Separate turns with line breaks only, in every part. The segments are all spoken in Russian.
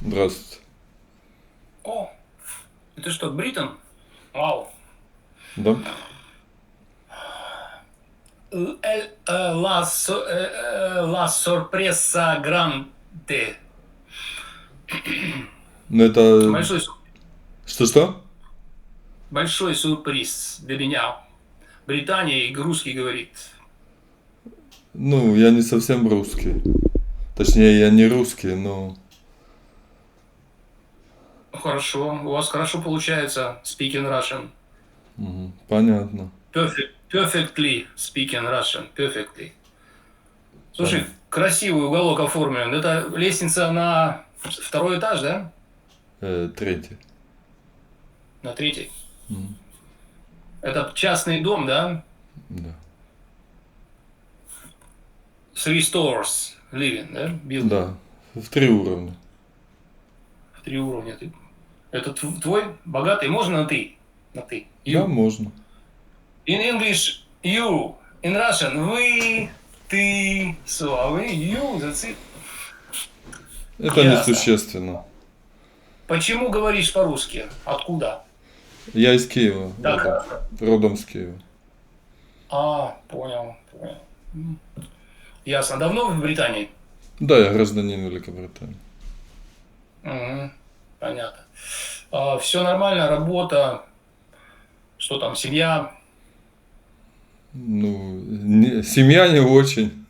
Здравствуйте.
О, это что, Бриттон? Вау.
Да?
Эль- э, Ла э, э, сорпреса гранде.
Ну это...
Большой,
Что-что?
большой сюрприз для меня. Британия и русский говорит.
Ну, я не совсем русский. Точнее, я не русский, но...
Хорошо, у вас хорошо получается speaking Russian.
Понятно.
Perfect, perfectly speaking Russian. Perfectly. Слушай, красивый уголок оформлен. Это лестница на второй этаж, да?
Э, третий.
На третий.
Мгм,
Это частный дом, да?
Да.
Three stores living, да? Building.
Да. В три уровня.
В три уровня. Ты- Это тв- твой богатый? Можно на ты? На ты.
Да,
You.
можно.
In English, you. In Russian, вы, ты, so. Вы, you, that's it.
Это
Ясно.
несущественно.
Почему говоришь по-русски? Откуда?
Я из Киева.
Так,
родом, родом с Киева.
А, понял, понял. Ясно. Давно в Британии?
Да, я гражданин Великобритании.
Мгм. Понятно. все нормально, работа, что там, семья?
Ну, не- семья не очень.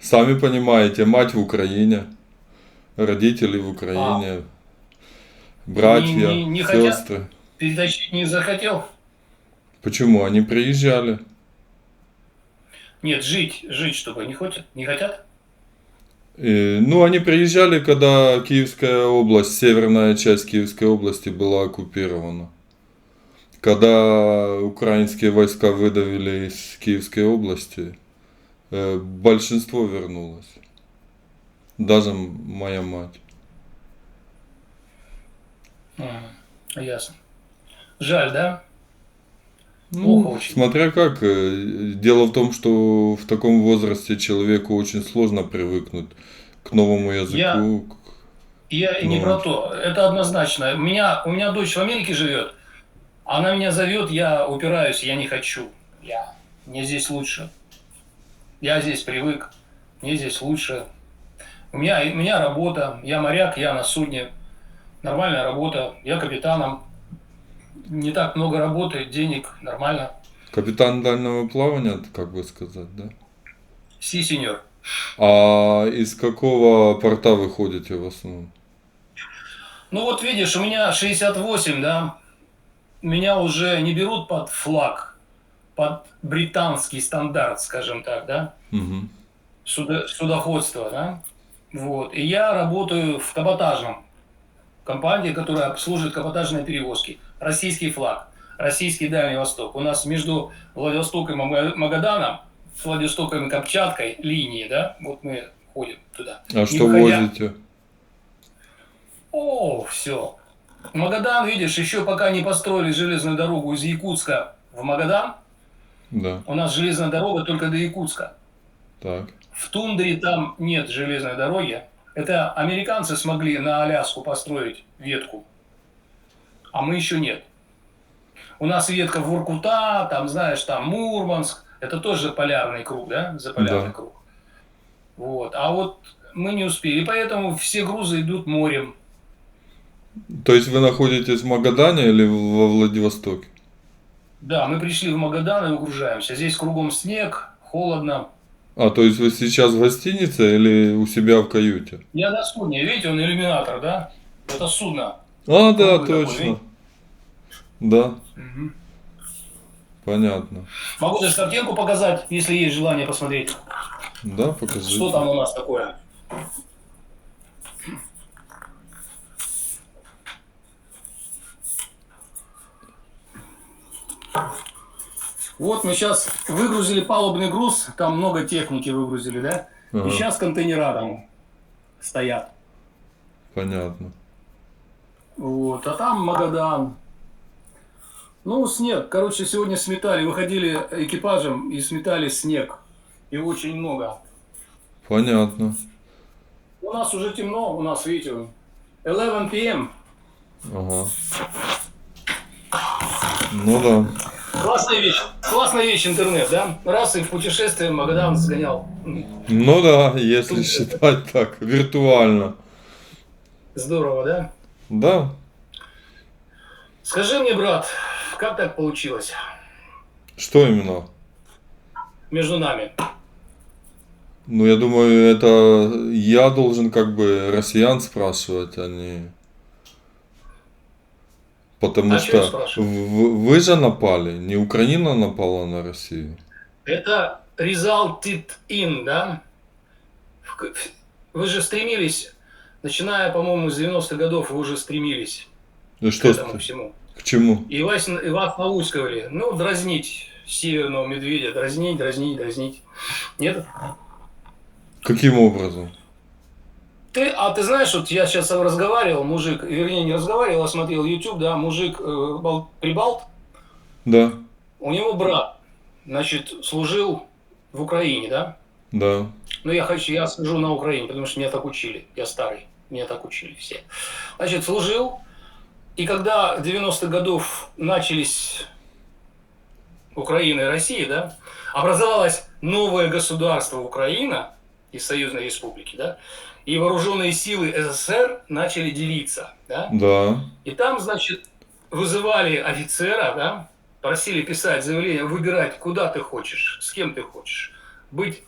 Сами понимаете, мать в Украине, родители в Украине, братья,
Не- не- не хотят?
сестры.
Перетащить не захотел?
Почему? Они приезжали.
Нет, жить, жить, чтобы не хотят, не хотят?
И, ну, они приезжали, когда Киевская область, северная часть Киевской области была оккупирована. Когда украинские войска выдавили из Киевской области, э, большинство вернулось. Даже моя мать.
М, Ясно. Жаль, да?
Ну,
Плохо очень.
смотря как. э, Дело в том, что в таком возрасте человеку очень сложно привыкнуть к новому языку.
Я и не про то. Это однозначно. У меня, у меня дочь в Америке живет. Она меня зовет, я упираюсь, я не хочу. Я, мне здесь лучше. Я здесь привык. Мне здесь лучше. У меня, у меня работа. Я моряк, я на судне. Нормальная работа. Я капитаном. Не так много работы, денег. Нормально.
Капитан дальнего плавания, как бы сказать, да?
Си, сеньор.
А из какого порта вы ходите в основном?
Ну вот видишь, у меня 68, да, меня уже не берут под флаг, под британский стандарт, скажем так, да,
Мгм.
судо- судоходства, да, вот, и я работаю в каботажном компании, которая обслуживает каботажные перевозки, российский флаг, российский Дальний Восток, у нас между Владивостоком и Мага- Магаданом, с Владивостоком и Камчаткой линии, да, вот мы ходим туда.
А что
выходя-
возите?
О, все. Магадан, видишь, еще пока не построили железную дорогу из Якутска в Магадан,
Да,
у нас железная дорога только до Якутска.
так.
В тундре там нет железной дороги. Это американцы смогли на Аляску построить ветку, а мы еще нет. У нас ветка в Воркута, там, знаешь, там Мурманск, это тоже полярный круг, да, заполярный
Да.
круг. Вот, а вот мы не успели, и поэтому все грузы идут морем.
То есть вы находитесь в Магадане или во Владивостоке?
Да, мы пришли в Магадан и выгружаемся. Здесь кругом снег, холодно.
А, то есть вы сейчас в гостинице или у себя в каюте?
Я на судне, видите, он иллюминатор, да? Это судно.
А, да,
такой,
точно. Да,
Мгм.
понятно.
Могу даже картинку показать, если есть желание посмотреть,
Да, покажите.
что там у нас такое. Вот мы сейчас выгрузили палубный груз, там много техники выгрузили, да?
Ага,
И сейчас контейнера там стоят.
Понятно.
Вот, а там Магадан. Ну, снег. Короче, сегодня сметали, выходили экипажем и сметали снег. И очень много.
Понятно.
У нас уже темно, у нас, видите, 11 p.m.
Ага. Ну да.
Классная вещь. Классная вещь интернет, да? Раз и в путешествие Магадан сгонял.
Ну да, если считать так, виртуально.
Здорово, да?
Да.
Скажи мне, брат, как так получилось
Что именно?
между нами?
Ну, я думаю, это я должен как бы россиян спрашивать, а не... Потому
А
что вы же напали, не Украина напала на Россию.
Это resulted in, да? К- Вы же стремились, начиная, по-моему, с 90-х годов, вы уже стремились
Ну
к
что,
этому
ты-
всему.
к чему?
И вас, и вас наускивали, ну, дразнить северного медведя, дразнить, дразнить, дразнить. Нет?
Каким образом?
Ты, а ты знаешь, вот я сейчас разговаривал, мужик, вернее, не разговаривал, а смотрел YouTube, да, мужик э, Бал- Прибалт,
Да,
у него брат, значит, служил в Украине, да?
да.
Ну, я хочу, я служу на Украине, потому что меня так учили. Я старый, меня так учили все. Значит, служил, и когда в 90-х годов начались Украина и Россия, да, образовалось новое государство Украина из Союзной Республики, да, и вооруженные силы СССР начали делиться, да,
Да.
и там, значит, вызывали офицера, да, просили писать заявление, выбирать, куда ты хочешь, с кем ты хочешь. Быть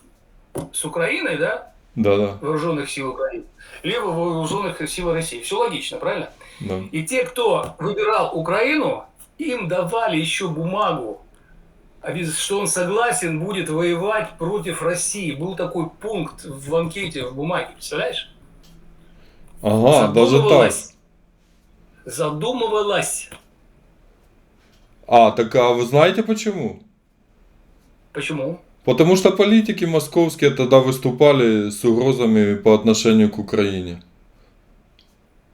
с Украиной, да,
Да, да,
вооруженных сил Украины, либо вооруженных сил России. Все логично, правильно?
да.
И те, кто выбирал Украину, им давали еще бумагу, что он согласен будет воевать против России. Был такой пункт в анкете, в бумаге, представляешь?
Ага, даже так.
Задумывалась. Задумывалась.
А, так а вы знаете почему?
Почему?
Потому что политики московские тогда выступали с угрозами по отношению к Украине.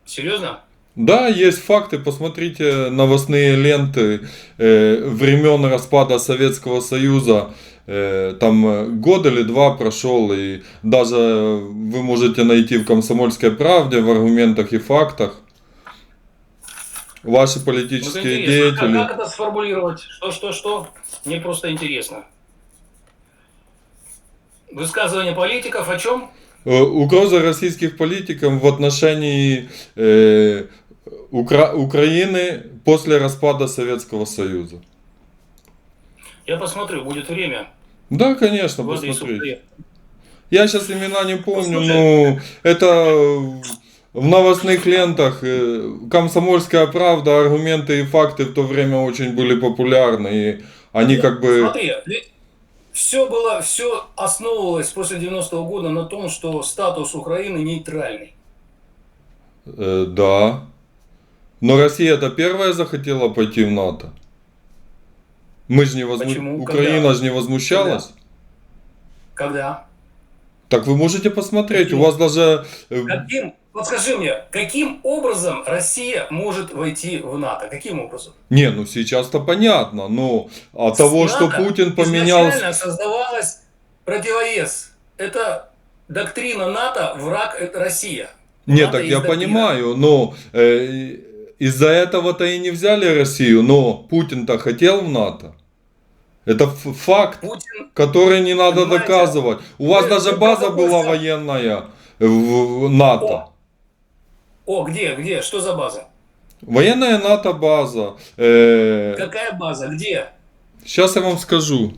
Серьезно?
Да, есть факты, посмотрите новостные ленты э, времен распада Советского Союза. Э, там э, год или два прошел, и даже вы можете найти в «Комсомольской правде» в аргументах и фактах ваши
Вот
политические
как,
деятели.
как это сформулировать? Что, что, что? Мне просто интересно. Высказывание политиков о чем?
Э, Угроза российских политиков в отношении э, Укра- Украины после распада Советского Союза.
Я посмотрю, будет время.
Да, конечно, посмотрите.
супер.
Я сейчас имена не помню, но это в новостных лентах э, «Комсомольская правда», аргументы и факты в то время очень были популярны. И они как бы...
Смотри, все было, все основывалось после 90-го года на том, что статус Украины нейтральный.
э, да. Но Россия-то первая захотела пойти в НАТО. Мы же не возму...
Почему?
Украина
Когда?
же не возмущалась.
Когда?
Так вы можете посмотреть,
Каким?
у вас даже... э,
Каким, вот скажи мне, каким образом Россия может войти в НАТО? Каким образом?
Не, ну сейчас-то понятно, но от
С
того, что
НАТО
Путин поменял...
Изначально создавалась противовес. Это доктрина НАТО, враг это Россия.
Нет,
НАТО
так я
доктрина.
понимаю, но э, из-за этого-то и не взяли Россию, но Путин-то хотел в НАТО. Это факт,
Путин,
который не надо
Понимаете,
доказывать. У вас
вы-
даже
вы
база была военная в, НАТО.
о, где, где, что за база?
Военная НАТО база. Э,
Какая база, где?
сейчас я вам скажу,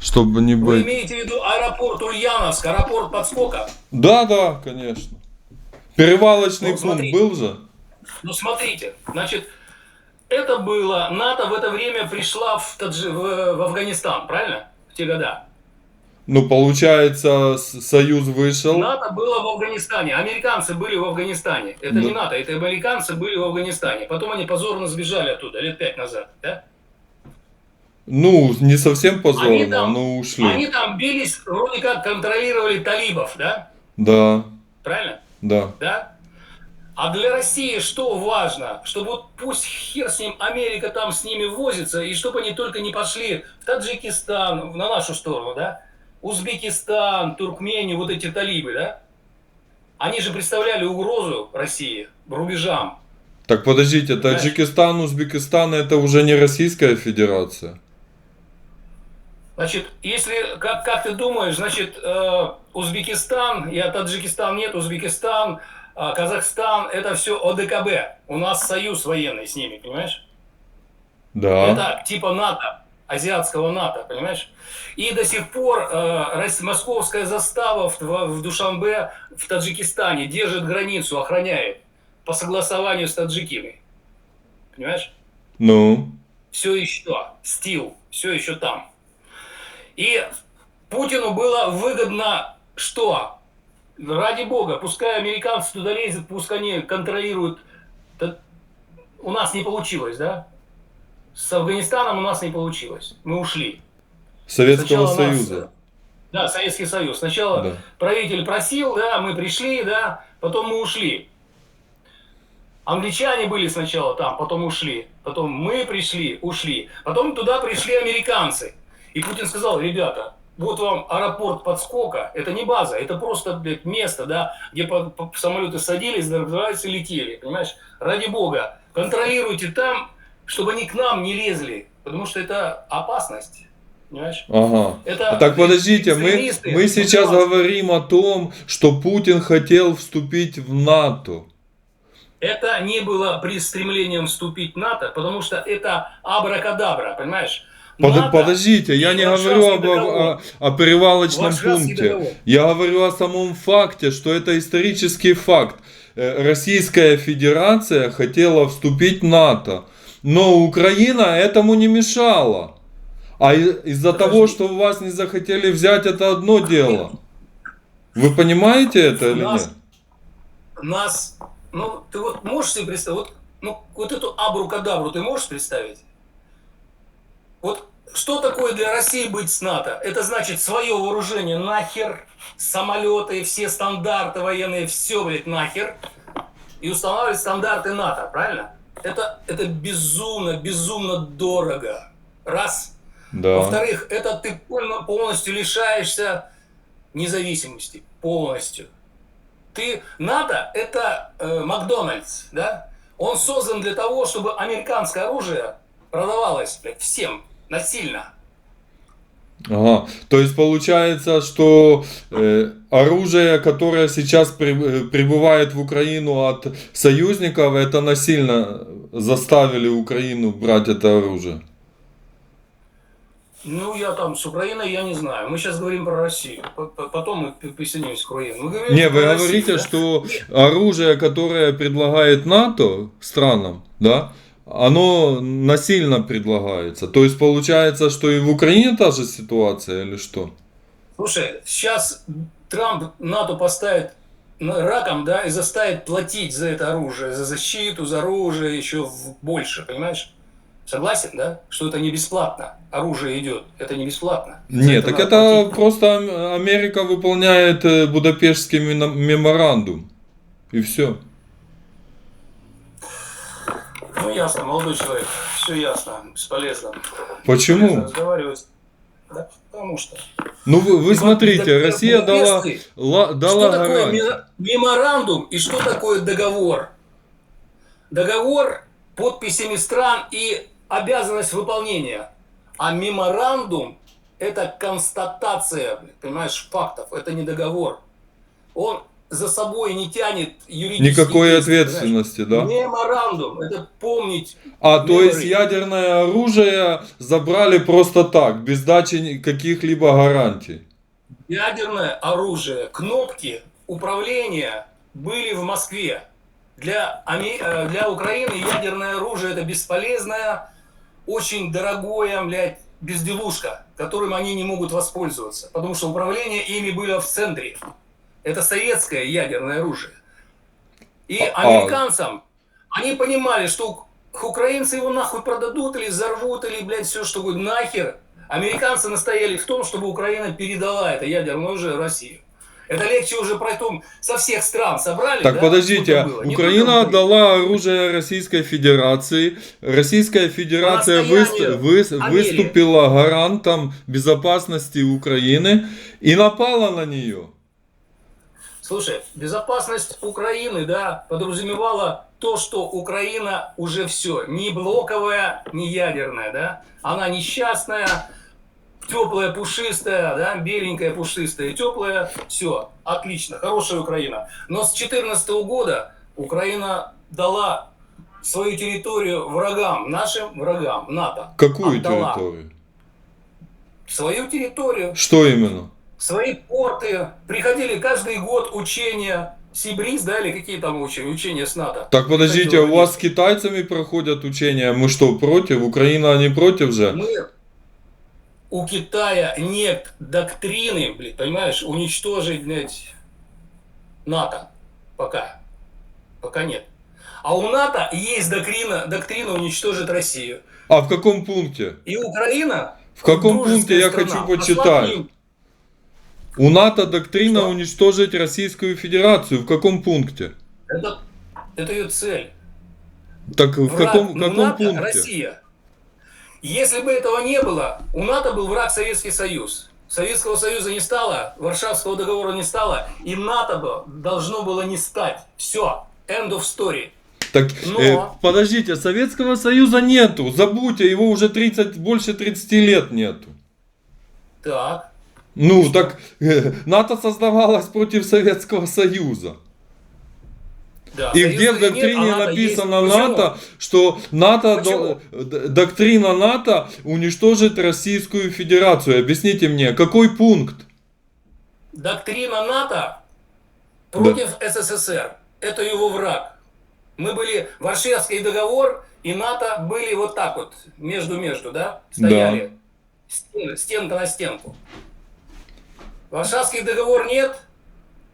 чтобы не
Вы
быть.
имеете в виду аэропорт Ульяновск, аэропорт подскока?
Да, да, конечно. Перевалочный
Ну,
пункт
смотри.
был же.
Ну смотрите, значит, это было, НАТО в это время пришла в, Таджи- в, в Афганистан, правильно? В те года.
Ну, получается, Союз вышел.
НАТО было в Афганистане, американцы были в Афганистане. Это не
Да.
НАТО, это американцы были в Афганистане. Потом они позорно сбежали оттуда, лет пять назад, да?
Ну, не совсем
Они
позорно,
там-
но ушли.
Они там бились, вроде как контролировали талибов, да?
Да,
Правильно?
да.
да? А для России что важно? Чтобы вот пусть хер с ним Америка там с ними возится, и чтобы они только не пошли в Таджикистан, на нашу сторону, да? Узбекистан, Туркмению, вот эти талибы, да? Они же представляли угрозу России рубежам.
Так подождите,
Понимаешь?
Таджикистан, Узбекистан это уже не Российская Федерация.
Значит, если, как, как ты думаешь, значит, э, Узбекистан, я Таджикистан нет, Узбекистан, Казахстан, это все ОДКБ. У нас союз военный с ними, понимаешь?
Да.
Это типа НАТО, азиатского НАТО, понимаешь? И до сих пор э, московская застава в в Душанбе, в Таджикистане, держит границу, охраняет по согласованию с таджиками. Понимаешь?
Ну.
Все еще, стил, все еще там. И Путину было выгодно что? Ради бога, пускай американцы туда лезут, пускай они контролируют. Да У нас не получилось, да? С Афганистаном у нас не получилось. Мы ушли.
Советского
Сначала нас,
Союза.
Да, Советский Союз. Сначала
Да.
правитель просил, да, мы пришли, да, потом мы ушли. Англичане были сначала там, потом ушли. Потом мы пришли, ушли. Потом туда пришли американцы. И Путин сказал, ребята, вот вам аэропорт подскока, это не база, это просто блядь, место, да, где по- по- самолеты садились, взрывались и летели, понимаешь? Ради бога, контролируйте там, чтобы они к нам не лезли, потому что это опасность, понимаешь?
Ага.
Это
А Так подождите, мы, мы сейчас
мусульмане.
говорим о том, что Путин хотел вступить в НАТО.
Это не было при стремлением вступить в НАТО, потому что это абракадабра, понимаешь?
Под- подождите, я не говорю об, о, о перевалочном пункте. Я говорю о самом факте, что это исторический факт. Э, Российская Федерация хотела вступить в НАТО, но Украина этому не мешала. А из-за того, что вас не захотели взять, это одно дело. Вы понимаете это или
Нас-
нет?
Нас, ну, ты вот можешь себе представить, вот, ну, вот эту абрукадабру ты можешь представить? Вот что такое для России быть с НАТО? Это значит свое вооружение нахер, самолеты, все стандарты военные, все, блядь, нахер, и устанавливать стандарты НАТО, правильно? Это, это безумно, безумно дорого. Раз.
Да.
Во-вторых, это ты полно- полностью лишаешься независимости. Полностью. Ты, НАТО – это э, Макдональдс, да? Он создан для того, чтобы американское оружие продавалось блядь, всем насильно.
Ага. То есть получается, что э, оружие, которое сейчас при- э, прибывает в Украину от союзников, это насильно заставили Украину брать это оружие.
Ну, я там с Украиной, я не знаю. Мы сейчас говорим про Россию. Потом мы присоединимся к Украине. Мы говорим
Не, вы
Россию,
говорите,
да?
что оружие, которое предлагает НАТО странам, да, оно насильно предлагается. То есть получается, что и в Украине та же ситуация или что?
Слушай, сейчас Трамп НАТО поставит раком, да, и заставит платить за это оружие, за защиту, за оружие еще больше, понимаешь? Согласен, да? Что это не бесплатно. Оружие идет, это не бесплатно.
Нет, так
надо
это
платить.
просто Ам- Америка выполняет э, Будапештский меморандум. И все.
Ну, ясно, молодой человек, все ясно, бесполезно.
Почему?
Разговаривать. Да, потому что.
Ну вы, вы смотрите, Россия дала, ла- дала
что такое
гарантию.
ме- меморандум и что такое договор? Договор подписями стран и обязанность выполнения. А меморандум – это констатация, понимаешь, фактов. Это не договор. Он за собой не тянет юридические
Никакой ответственности, да?
Меморандум – это помнить.
А то есть ядерное оружие забрали просто так, без дачи каких-либо гарантий.
Ядерное оружие, кнопки управления были в Москве. Для, э, для Украины ядерное оружие это бесполезное, очень дорогое, блядь, безделушка, которым они не могут воспользоваться, потому что управление ими было в центре. Это советское ядерное оружие. И
А-
американцам, они понимали, что ук- украинцы его нахуй продадут или взорвут, или, блядь, все что угодно, нахер. Американцы настояли в том, чтобы Украина передала это ядерное оружие России. Это легче уже про том, со всех стран собрали.
Так
да,
подождите, Украина отдала оружие Российской Федерации. Российская Федерация
По настоянию
выс- выс-
Америки.
выступила гарантом безопасности Украины и напала на нее.
Слушай, безопасность Украины, да, подразумевала то, что Украина уже все, не блоковая, не ядерная, да, она несчастная, теплая, пушистая, да, беленькая, пушистая теплая, все, отлично, хорошая Украина. Но с 2014 года Украина дала свою территорию врагам, нашим врагам, НАТО.
Какую
Отдала.
территорию?
Свою территорию,
Что именно?
Свои порты, приходили каждый год учения, Сибриз, да, или какие там учения, учения с НАТО.
Так подождите,
Приходило
у вас с китайцами проходят учения, мы что, против? Украина не против же?
Мы у Китая нет доктрины, блин, понимаешь, уничтожить, блядь, НАТО. Пока. Пока нет. А у НАТО есть доктрина, доктрина уничтожить Россию.
А в каком пункте?
И Украина...
В каком пункте я
страна.
хочу почитать? У НАТО доктрина
Что?
уничтожить Российскую Федерацию. В каком пункте?
Это, это ее цель.
Так в
Враг
каком, в
ну,
каком
НАТО
пункте?
Россия. Если бы этого не было, у НАТО был враг Советский Союз. Советского Союза не стало, Варшавского договора не стало, и НАТО бы должно было не стать. Все, end of story.
Так,
Но-
э, подождите, Советского Союза нету. Забудьте, его уже 30, больше 30 лет нету.
Так,
Ну, так НАТО создавалось против Советского Союза.
да.
И где в
нет,
докстрине
а НАТО
написано
есть. Почему?
НАТО, что НАТО,
Почему?
до- доктрина НАТО уничтожит Российскую Федерацию. Объясните мне, какой пункт?
Доктрина НАТО против СССР. Это его враг. Мы были, Варшавский договор и НАТО были вот так вот, между-между, да? Стояли. Стен- стенка на стенку. Варшавский договор нет,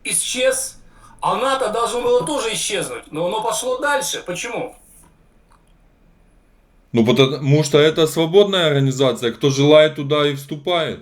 исчез, а НАТО должно было тоже исчезнуть. Но оно пошло дальше. Почему?
Ну, потому что это свободная организация, кто желает туда и вступает.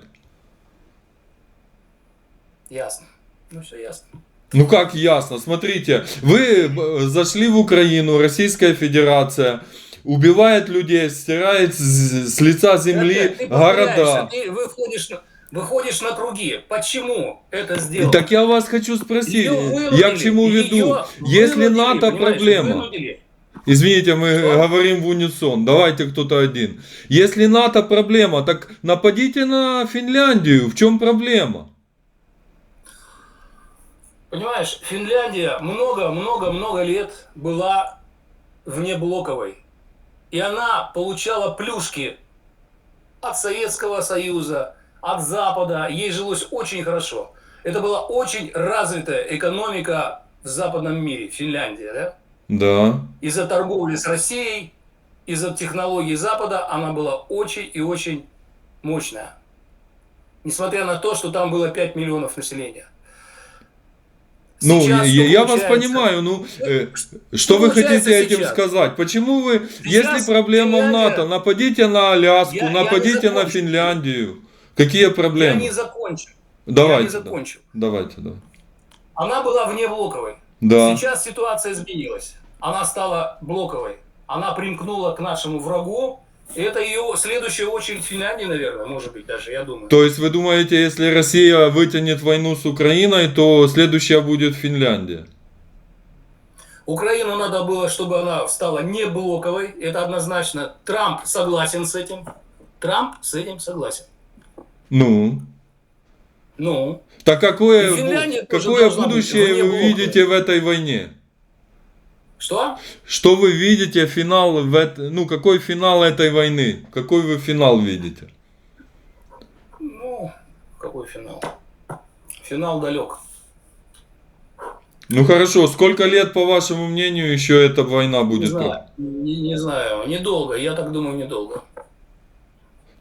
Ясно. Ну все ясно.
Ну как ясно, смотрите, вы э, зашли в Украину, Российская Федерация, убивает людей, стирает с, лица земли
Опять ты
города.
Ты выходишь на, выходишь на круги. Почему это сделано?
Так я вас хочу спросить, я к чему веду? Если
вынудили,
НАТО проблема,
вынудили.
извините, мы
Что?
говорим в унисон, давайте кто-то один. Если НАТО проблема, так нападите на Финляндию, в чем проблема?
Понимаешь, Финляндия много-много-много лет была внеблоковой. И она получала плюшки от Советского Союза, от Запада. Ей жилось очень хорошо. Это была очень развитая экономика в западном мире, Финляндия, да?
Да.
Из-за торговли с Россией, из-за технологий Запада она была очень и очень мощная. Несмотря на то, что там было 5 миллионов населения.
Ну,
Сейчас
я,
что
я вас понимаю, ну, э, что вы
получается
хотите этим
сейчас?
сказать? Почему вы,
Сейчас
если проблема в НАТО, нападите на Аляску,
Я- я
нападите на
закончил.
Финляндию. Какие
Я
проблемы?
не закончил. я
Давайте,
не
да.
закончил.
давайте, давайте.
Она была внеблоковой.
Да.
Сейчас ситуация изменилась. Она стала блоковой. Она примкнула к нашему врагу. И это ее следующая очередь Финляндии, наверное, может быть даже, я думаю.
То есть вы думаете, если Россия вытянет войну с Украиной, то следующая будет Финляндия?
Украину надо было, чтобы она стала не блоковой. Это однозначно. Трамп согласен с этим. Трамп с этим согласен.
Ну.
Ну,
Так какое,
Финляндия
какое
быть
будущее
вне
вы видите в этой войне?
что?
Что вы видите финал в эт- ну какой финал этой войны? Какой вы финал видите?
Ну, какой финал? Финал далек.
Ну хорошо, сколько лет, по вашему мнению, еще эта война
Не
будет?
знаю, не, не знаю, недолго, я так думаю, недолго.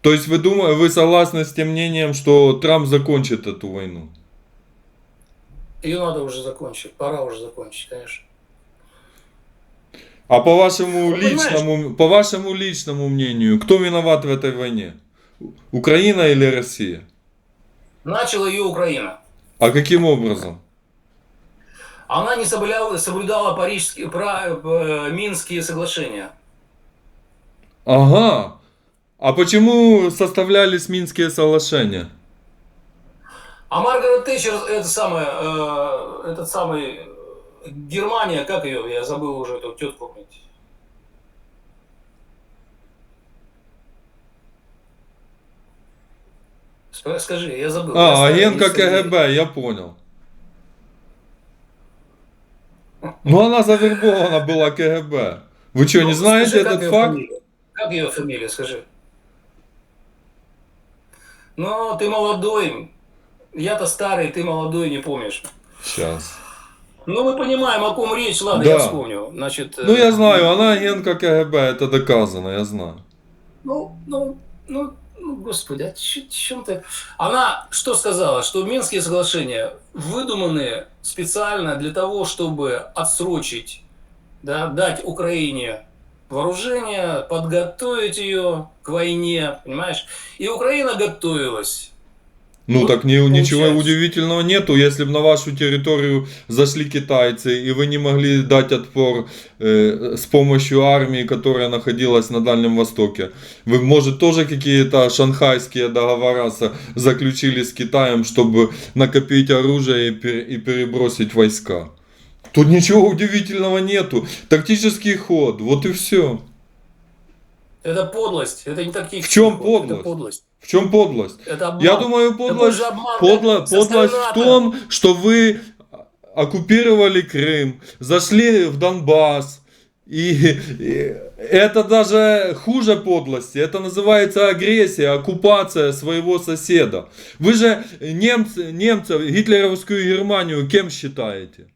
То есть вы думаете, вы согласны с тем мнением, что Трамп закончит эту войну?
Ее надо уже закончить, пора уже закончить, конечно.
А по вашему
Ну, понимаешь-
личному, по вашему личному мнению, кто виноват в этой войне? Украина или Россия?
Начала ее Украина.
А каким образом?
Она не соблюдала, соблюдала парижские, пра- э, Минские соглашения.
Ага. А почему составлялись Минские соглашения?
А Маргарет Тэтчер, это самое, э, этот самый, Германия, как ее, я забыл уже эту тетку. блядь. Скажи, я забыл. Я
А,
старый,
агентка
не.
КГБ, я понял. Ну, она завербована была КГБ. Вы что, не
Ну,
знаете
скажи, как
этот
её
факт?
фамилия? Как ее фамилия, скажи. Ну, ты молодой. Я-то старый, ты молодой, не помнишь.
Сейчас.
Ну, мы понимаем, о ком речь. Ладно,
Да.
я вспомню. Значит,
Ну, я
э,
знаю, она агентка КГБ, это доказано, я знаю.
Ну, ну, ну, ну, господи, чё- чём ты? Она что сказала? Что Минские соглашения выдуманы специально для того, чтобы отсрочить, да, дать Украине вооружение, подготовить ее к войне, понимаешь? И Украина готовилась.
Ну
Вот
так не, ничего удивительного нету, если бы на вашу территорию зашли китайцы, и вы не могли дать отпор э, с помощью армии, которая находилась на Дальнем Востоке. Вы, может, тоже какие-то шанхайские договора заключили с Китаем, чтобы накопить оружие и, пер- и перебросить войска. Тут ничего удивительного нету. Тактический ход, вот и все.
Это подлость. Это не такие.
В чём подлость?
Это подлость.
В чем подлость?
Это обман.
Я думаю, подлость,
же обман,
подло- подлость в том, что вы оккупировали Крым, зашли в Донбасс. И, и это даже хуже подлости. Это называется агрессия, оккупация своего соседа. Вы же немцы, немцев, гитлеровскую Германию кем считаете?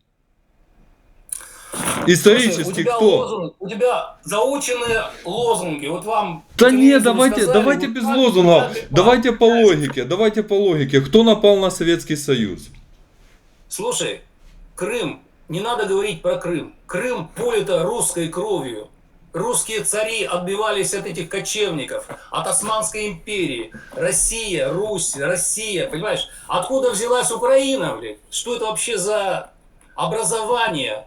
Слушай, у
Исторически
тебя
кто?
лозунг- у тебя заученные лозунги. Вот вам.
Да не, давайте,
сказали,
давайте
вот
без лозунгов. Давайте по логике, давайте по логике. Кто напал на Советский Союз?
Слушай, Крым, не надо говорить про Крым. Крым полито русской кровью. Русские цари отбивались от этих кочевников, от Османской империи. Россия, Русь, Россия, понимаешь? Откуда взялась Украина, блядь? Что это вообще за образование?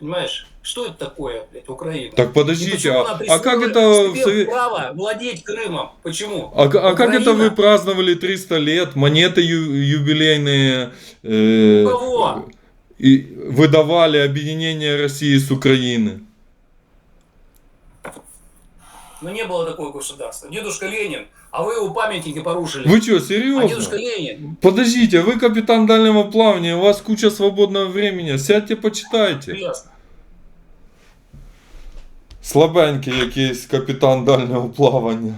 Понимаешь? Что это такое, блядь, Украина?
Так подождите, а, а как это
себе право владеть Крымом? Почему?
А, а как это вы праздновали 300 лет, монеты ю- юбилейные э,
У кого?
и выдавали объединение России с Украины?
Ну не было такого государства. Дедушка Ленин, а вы его памятники порушили.
Вы что,
А дедушка
серьезно?
Ленин,
Подождите, вы капитан дальнего плавания, у вас куча свободного времени, сядьте почитайте.
ясно.
Слабенький якийсь капітан дальнього плавання.